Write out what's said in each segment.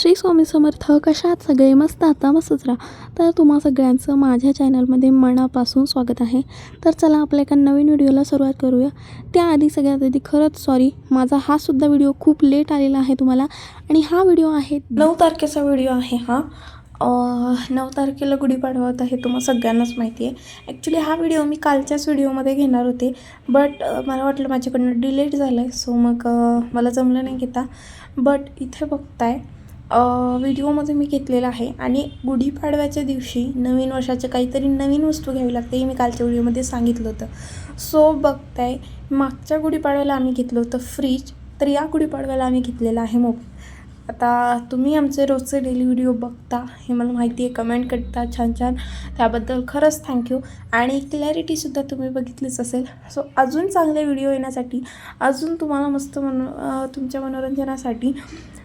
श्री स्वामी समर्थ कशात सगळे मस्त? आता मस्तच राहा. तर तुम्हा सगळ्यांचं माझ्या चॅनलमध्ये मनापासून स्वागत आहे. तर चला आपल्या एका नवीन व्हिडिओला सुरुवात करूया. त्याआधी सगळ्यात आधी खरंच सॉरी माझा हा सुद्धा व्हिडिओ खूप लेट आलेला आहे तुम्हाला. आणि हा व्हिडिओ आहे नऊ तारखेचा व्हिडिओ आहे हा. नऊ तारखेला गुढीपाडवा होता हे तुम्हाला सगळ्यांनाच माहिती आहे. ॲक्च्युली हा व्हिडिओ मी कालच्याच व्हिडिओमध्ये घेणार होते. बट मला वाटलं माझ्याकडनं डिलेट झालं आहे सो मग मला जमलं नाही घेता. बट इथे बघताय व्हिडिओमध्ये मी घेतलेला आहे. आणि गुढीपाडव्याच्या दिवशी नवीन वर्षाचे काहीतरी नवीन वस्तू घ्यावी लागते हे मी कालच्या व्हिडिओमध्ये सांगितलं होतं. सो बघताय मागच्या गुढीपाडव्याला आम्ही घेतलं होतं फ्रीज तर या गुढीपाडव्याला आम्ही घेतलेला आहे मोबाईल आता तुम्ही आमचे रोजचे डेली व्हिडिओ बघता हे मला माहिती आहे कमेंट करता छान छान. त्याबद्दल खरंच थँक्यू आणि क्लॅरिटीसुद्धा तुम्ही बघितलीच असेल. सो अजून चांगले व्हिडिओ येण्यासाठी अजून तुम्हाला मस्त मनो तुमच्या मनोरंजनासाठी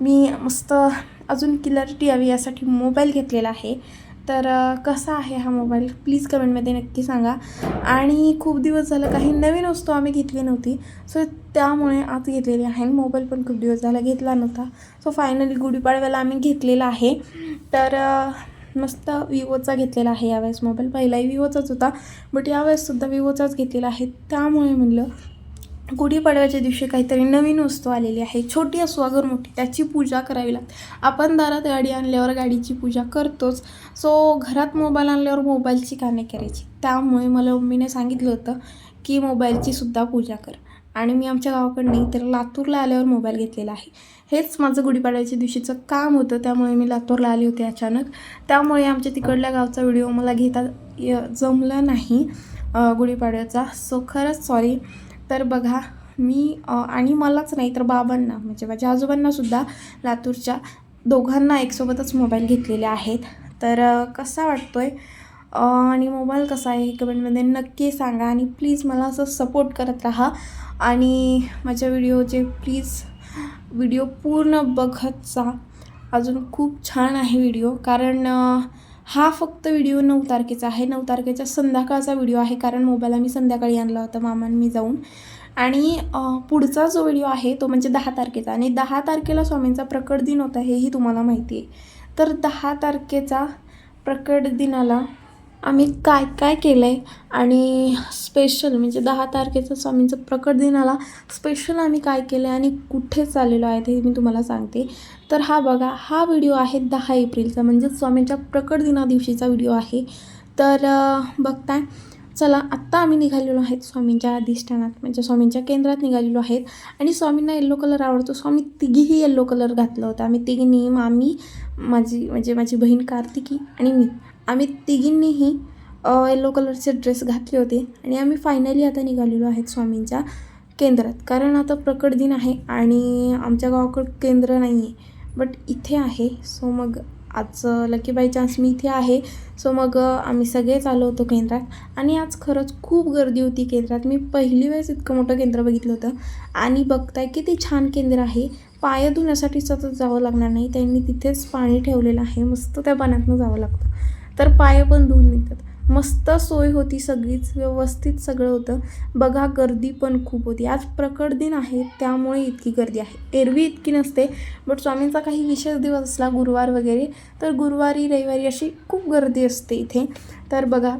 मी मस्त अजून क्लॅरिटी यावी यासाठी मोबाईल घेतलेला आहे. तर कसा आहे हा मोबाईल प्लीज कमेंटमध्ये नक्की सांगा. आणि खूप दिवस झालं काही नवीन वस्तू आम्ही घेतली नव्हती. सो त्यामुळे आज घेतलेली आहे. मोबाईल पण खूप दिवस झाला घेतला नव्हता. सो फायनली गुढीपाडव्याला आम्ही घेतलेला आहे. तर मस्त विवोचा घेतलेला आहे यावेळेस मोबाईल पहिलाही विवोचाच होता बट यावेळेससुद्धा विवोचाच घेतलेला आहे. त्यामुळे म्हणलं गुढीपाडव्याच्या दिवशी काहीतरी नवीन वस्तू आलेली आहे. छोटी असो अगर मोठी त्याची पूजा करावी लागते. आपण दारात गाडी आणल्यावर गाडीची पूजा करतोच. सो घरात मोबाईल आणल्यावर मोबाईलची काने करायची. त्यामुळे मला मम्मीने सांगितलं होतं की मोबाईलची सुद्धा पूजा कर. आणि मी आमच्या गावाकडनं तर लातूरला आल्यावर मोबाईल घेतलेला आहे. हेच माझं गुढीपाडव्याच्या दिवशीचं काम होतं. त्यामुळे मी लातूरला आले होते अचानक. त्यामुळे आमच्या तिकडल्या गावचा व्हिडिओ मला घेता य- जमला नाही गुढीपाडव्याचा. सो खरंच सॉरी तर बघा मी आणि मलाच नाही तर बाबांना म्हणजे माझ्या आजोबांनासुद्धा लातूरच्या दोघांना एकसोबतच मोबाईल घेतलेले आहेत. तर कसा वाटतो आहे आणि मोबाईल कसा आहे हे कमेंटमध्ये नक्की सांगा आणि प्लीज मला असं सपोर्ट करत राहा. आणि माझ्या व्हिडिओचे प्लीज व्हिडिओ पूर्ण बघत जा. अजून खूप छान आहे व्हिडिओ कारण हा फक्त व्हिडिओ नऊ तारखेचा आहे. नऊ तारखेचा संध्याकाळचा व्हिडिओ आहे. कारण मोबाईल आम्ही संध्याकाळी आणला होता. मामान मी जाऊन. आणि पुढचा जो व्हिडिओ आहे तो म्हणजे दहा तारखेचा. आणि दहा तारखेला स्वामींचा प्रकट दिन होता हेही तुम्हाला माहिती आहे. तर दहा तारखेचा प्रकट दिनाला आम्ही काय काय केलं आहे आणि स्पेशल म्हणजे दहा तारखेचा स्वामींचं प्रकट दिनाला स्पेशल आम्ही काय केलं आहे आणि कुठे चाललेलो आहे ते मी तुम्हाला सांगते. तर हा बघा हा व्हिडिओ आहे दहा एप्रिलचा. म्हणजे स्वामींच्या प्रकट दिना दिवशीचा व्हिडिओ आहे. तर बघताय. चला आत्ता आम्ही निघालेलो आहेत स्वामींच्या अधिष्ठानात. म्हणजे स्वामींच्या केंद्रात निघालेलो आहेत. आणि स्वामींना येल्लो कलर आवडतो. स्वामी तिघीही येल्लो कलर घातला होता. आम्ही तिघी तिघींनी आम्ही माझी म्हणजे माझी बहीण कार्तिकी आणि मी. आम्ही तिघींनीही येलो कलरचे ड्रेस घातले होते आणि आम्ही फायनली आता निघालेलो आहेत स्वामींच्या केंद्रात. कारण आता प्रकट दिन आहे आणि आमच्या गावाकडं केंद्र नाही आहे बट इथे आहे सो मग आज लकी बाय चान्स मी इथे आहे सो मग आम्ही सगळेच आलो होतो केंद्रात. आणि आज खरंच खूप गर्दी होती केंद्रात. मी पहिली वेळेस इतकं मोठं केंद्र बघितलं होतं. आणि बघताय की ते छान केंद्र आहे. पाय धुण्यासाठी सतत जावं लागणार नाही. त्यांनी तिथेच पाणी ठेवलेलं आहे. मस्त त्या पाण्यातनं जावं लागतं. तर पाय पण धुवून निघतात. मस्त सोय होती सगळीच व्यवस्थित सगळं होतं. बघा गर्दी पण खूप होती. आज प्रकट दिन आहे त्यामुळे इतकी गर्दी आहे. एरवी इतकी नसते बट स्वामींचा काही विशेष दिवस असला गुरुवार वगैरे तर गुरुवारी रविवारी अशी खूप गर्दी असते इथे. तर बघा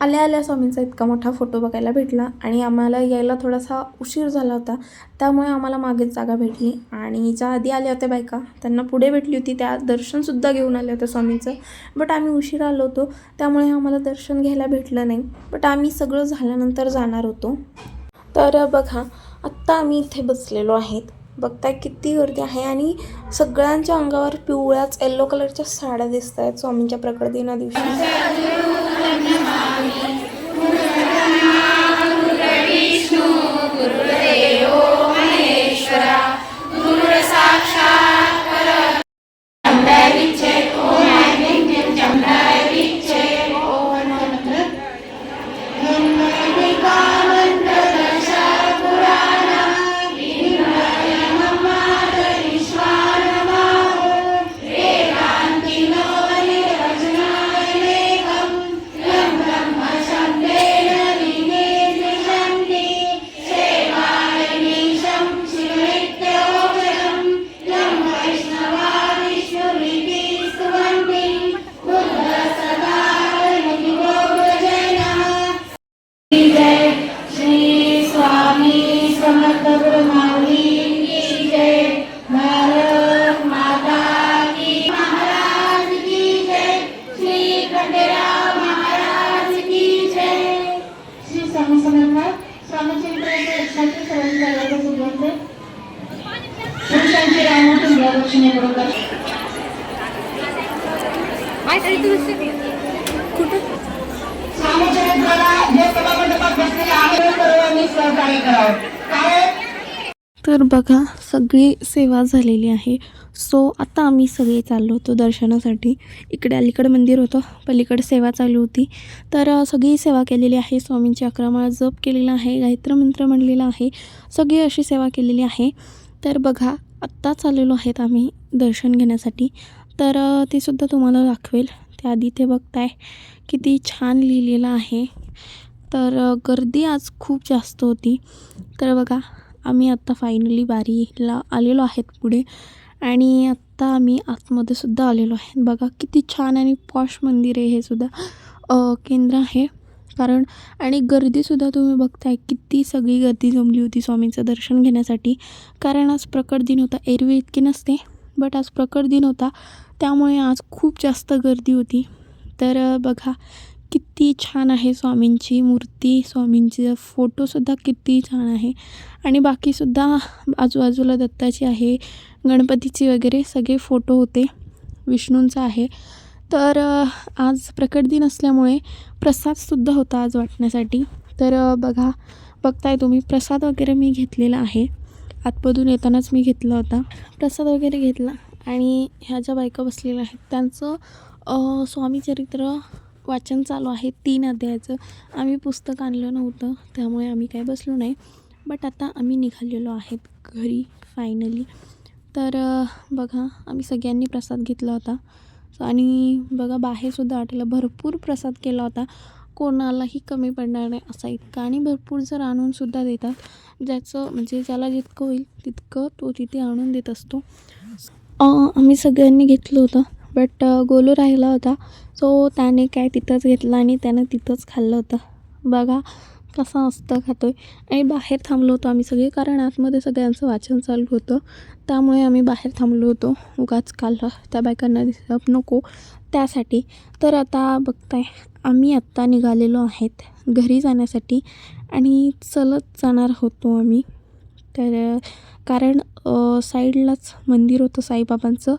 आल्या आल्या स्वामींचा इतका मोठा फोटो बघायला भेटला आणि आम्हाला यायला थोडासा उशीर झाला होता. त्यामुळे आम्हाला मागेच जागा भेटली आणि ज्या आधी आल्या होत्या बायका त्यांना पुढे भेटली होती. त्या दर्शनसुद्धा घेऊन आल्या होत्या स्वामींचं. बट आम्ही उशीर आलो होतो. त्यामुळे आम्हाला दर्शन घ्यायला भेटलं नाही. बट आम्ही सगळं झाल्यानंतर जाणार होतो. तर बघा आत्ता आम्ही इथे बसलेलो आहेत. बघताय किती गर्दी आहे आणि सगळ्यांच्या अंगावर पिवळ्याच येल्लो कलरच्या साड्या दिसत आहेत स्वामींच्या प्रकट दिना दिवशी करावं कारण तर बघा सगळी सेवा झालेली आहे. सो आता आम्ही सगळे चाललो होतो दर्शनासाठी. इकडे अलीकडे मंदिर होतं पलीकडे सेवा चालू होती. तर सगळी सेवा केलेली आहे. स्वामींची अकरामाळा जप केलेला आहे गायत्र मंत्र म्हणलेला आहे. सगळी अशी सेवा केलेली आहे. तर बघा आत्ता चाललेलो आहेत आम्ही दर्शन घेण्यासाठी. तर ते सुद्धा तुम्हाला दाखवेल. त्याआधी ते बघताय. किती छान लिहिलेलं आहे. तर गर्दी आज खूप जास्त होती. तर बघा आम्ही आत्ता फायनली बारीला आलेलो आहेत पुढे. आणि आत्ता आम्ही आतमध्ये सुद्धा आलेलो आहे. बघा किती छान आणि पॉश मंदिर आहे हे सुद्धा. केंद्र आहे. कारण आणि गर्दीसुद्धा तुम्ही बघताय किती सगळी गर्दी जमली होती स्वामींचं दर्शन घेण्यासाठी. कारण आज प्रकट दिन होता. एरवी इतकी नसते बट आज प्रकट दिन होता. त्यामुळे आज खूप जास्त गर्दी होती. तर बघा किती छान आहे स्वामींची मूर्ती स्वामींची फोटोसुद्धा किती छान आहे. आणि बाकीसुद्धा आजूबाजूला दत्ताची आहे गणपतीची वगैरे सगळे फोटो होते विष्णूंचा आहे. तर आज प्रकट दिन असल्यामुळे प्रसादसुद्धा होता आज वाटण्यासाठी. तर बघा बघताय तुम्ही प्रसाद वगैरे मी घेतलेला आहे. आतमधून येतानाच मी घेतला होता. प्रसाद वगैरे घेतला आणि ह्या ज्या बायका बसलेल्या आहेत त्यांचं स्वामीचरित्र वाचन चालू आहे तीन अध्यायाचं. आम्ही पुस्तक आणलं नव्हतं त्यामुळे आम्ही काही बसलो नाही. बट आता आम्ही निघालेलो आहेत घरी फायनली तर बघा आम्ही सगळ्यांनी प्रसाद घेतला होता. आणि बघा बाहेरसुद्धा हॉटेलला भरपूर प्रसाद केला होता. कोणालाही कमी पडणार नाही असा इतका. आणि भरपूर जर आणूनसुद्धा देतात ज्याचं म्हणजे ज्याला जितकं होईल तितकं तो तिथे आणून देत असतो. आम्ही सगळ्यांनी घेतलं होतं. बट गोलू राहिला होता. सो त्याने काय तिथंच घेतलं आणि त्यानं तिथंच खाल्लं होतं. बघा कसं असतं खातो आहे आणि बाहेर थांबलो होतो आम्ही सगळे कारण आतमध्ये सगळ्यांचं वाचन चालू होतं. त्यामुळे आम्ही बाहेर थांबलो होतो. उगाच काल त्या बायकांना दिसत नको त्यासाठी. तर आता बघताय आम्ही आत्ता निघालेलो आहेत घरी जाण्यासाठी आणि चलत जाणार होतो आम्ही. तर कारण साईडलाच मंदिर होतं साईबाबांचं.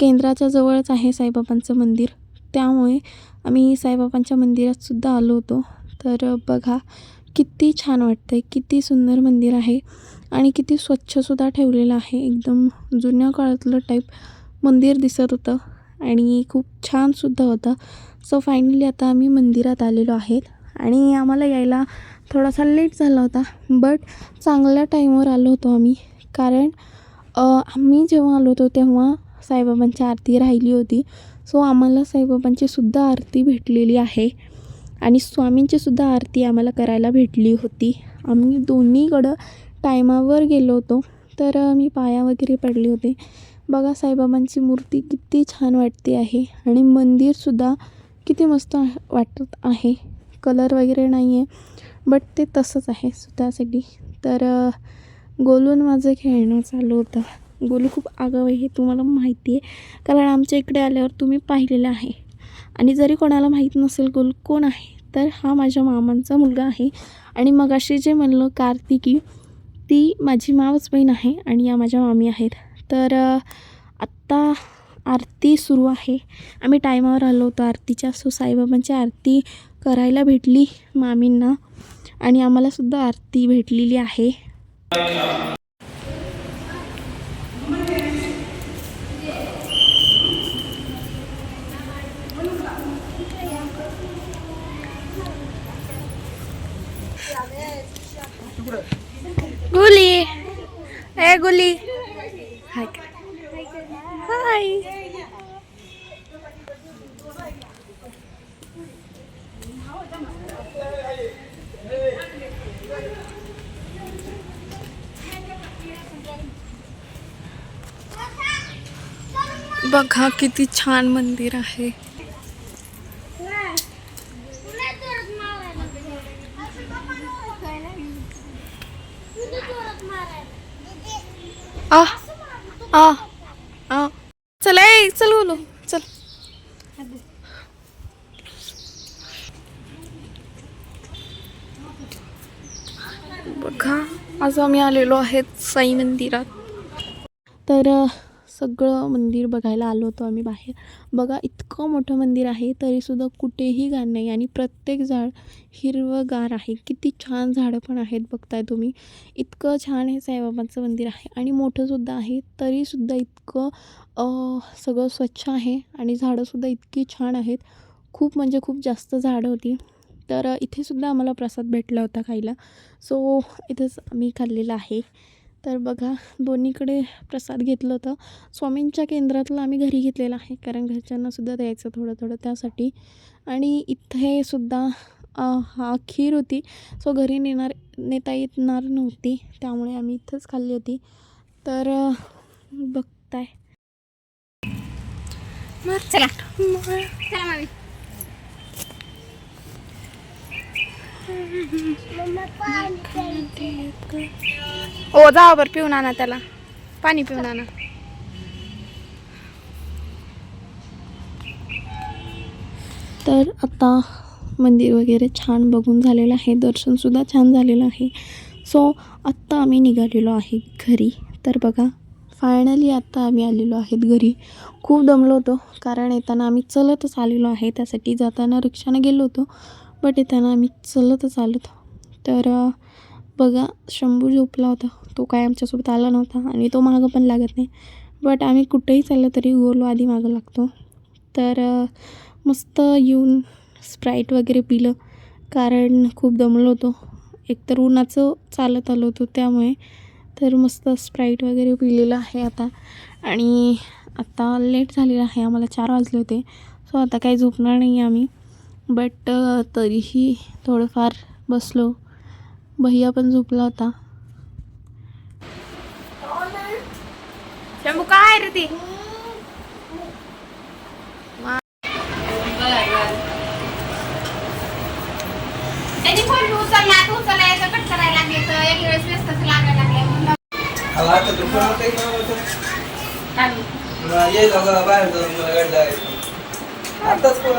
केंद्राच्या जवळच आहे साईबाबांचं मंदिर. त्यामुळे आम्ही साईबाबांच्या मंदिरातसुद्धा आलो होतो. तर बघा किती छान वाटतं आहे किती सुंदर मंदिर आहे आणि किती स्वच्छसुद्धा ठेवलेलं आहे. एकदम जुन्या काळातलं टाईप मंदिर दिसत होतं आणि खूप छानसुद्धा होतं. सो फायनली आता आम्ही मंदिरात आलेलो आहेत आणि आम्हाला यायला थोडासा लेट झाला होता बट चांगल्या टाईमवर आलो होतो आम्ही. कारण आम्ही जेव्हा आलो होतो तेव्हा साईबाबांची आरती राहिली होती. सो आम्हाला साईबाबांची सुद्धा आरती भेटलेली आहे. आणि स्वामींची सुद्धा आरती आम्हाला करायला भेटली होती. आम्ही दोन्हीकडं टायमावर गेलो होतो. तर मी पाया वगैरे पडले होते. बघा साईबाबांची मूर्ती किती छान वाटते आहे. आणि मंदिरसुद्धा किती मस्त वाटत आहे. कलर वगैरे नाही आहे बट ते तसंच आहे. सो त्यासाठी तर गोलून माझं खेळणं चालू होतं. गोलू खूप आगाव आहे हे तुम्हाला माहिती आहे. कारण आमच्या इकडे आल्यावर तुम्ही पाहिलेलं आहे. आणि जरी कोणाला माहीत नसेल गोलू कोण आहे तर हा माझ्या मामांचा मुलगा आहे. आणि मग अशी जे म्हणलं कार्तिकी ती माझी मावच बहीण आहे आणि या माझ्या मामी आहेत. तर आत्ता आरती सुरू आहे. आम्ही टायमावर आलो होतो आरतीच्या. सो साईबाबांची आरती करायला भेटली मामींना. आणि आम्हालासुद्धा आरती भेटलेली आहे. गुली। ए गुली। हाय। हाय। बघा किती छान मंदिर आहे. आ आ चल ए चल बोलू. चल. बघा आज आम्ही आलेलो आहेत साई मंदिरात. तर सगळं मंदिर बघायला आलो होतो आम्ही बाहेर. बघा इतकं मोठं मंदिर आहे तरीसुद्धा कुठेही घाण नाही आणि प्रत्येक झाड हिरवंगार आहे. किती छान झाडं पण आहेत बघताय तुम्ही. इतकं छान हे साईबाबांचं मंदिर आहे आणि मोठंसुद्धा आहे तरीसुद्धा इतकं सगळं स्वच्छ आहे आणि झाडंसुद्धा इतकी छान आहेत. खूप म्हणजे खूप जास्त झाडं होती. तर इथेसुद्धा आम्हाला प्रसाद भेटला होता खायला. सो इथेच आम्ही खाल्लेलं आहे. तर बघा दोन्हीकडे प्रसाद घेतलं होतं. स्वामींच्या केंद्रातलं आम्ही घरी घेतलेलं आहे कारण घरच्यांनासुद्धा द्यायचं थोडं थोडं त्यासाठी. आणि इथे सुद्धा हा खीर होती. सो घरी नेणार नेता येणार नव्हती त्यामुळे आम्ही इथंच खाल्ली होती. तर बघताय. चला. चला ओ जावा बर पिऊन आणा त्याला. पाणी पिऊन आणा. तर आता मंदिर वगैरे छान बघून झालेलं आहे. दर्शनसुद्धा छान झालेलं आहे. सो आत्ता आम्ही निघालेलो आहे घरी. तर बघा फायनली आत्ता आम्ही आलेलो आहेत घरी. खूप दमलो होतो. कारण येताना आम्ही चलतच आलेलो आहे. त्यासाठी जाताना रिक्षाने गेलो होतो. बट येताना आम्ही चलतच आलो होतो. तर बघा शंभू झोपला होता. तो काय आमच्यासोबत आला नव्हता आणि तो मागं पण लागत नाही. बट आम्ही कुठेही चाललं तरी गोलो आधी मागं लागतो. तर मस्त येऊन स्प्राईट वगैरे पिलं. कारण खूप दमलो होतो. एकतर उन्हाचं चालत आलो होतो त्यामुळे. तर मस्त स्प्राईट वगैरे पिलेलं आहे आता. आणि आता लेट झालेलं आहे. आम्हाला चार वाजले होते. सो आता काही झोपणार नाही आम्ही. बट तरीही थोडंफार बसलो. भैया पण झोपला होता. शंभू काय रे ती. आताच कोण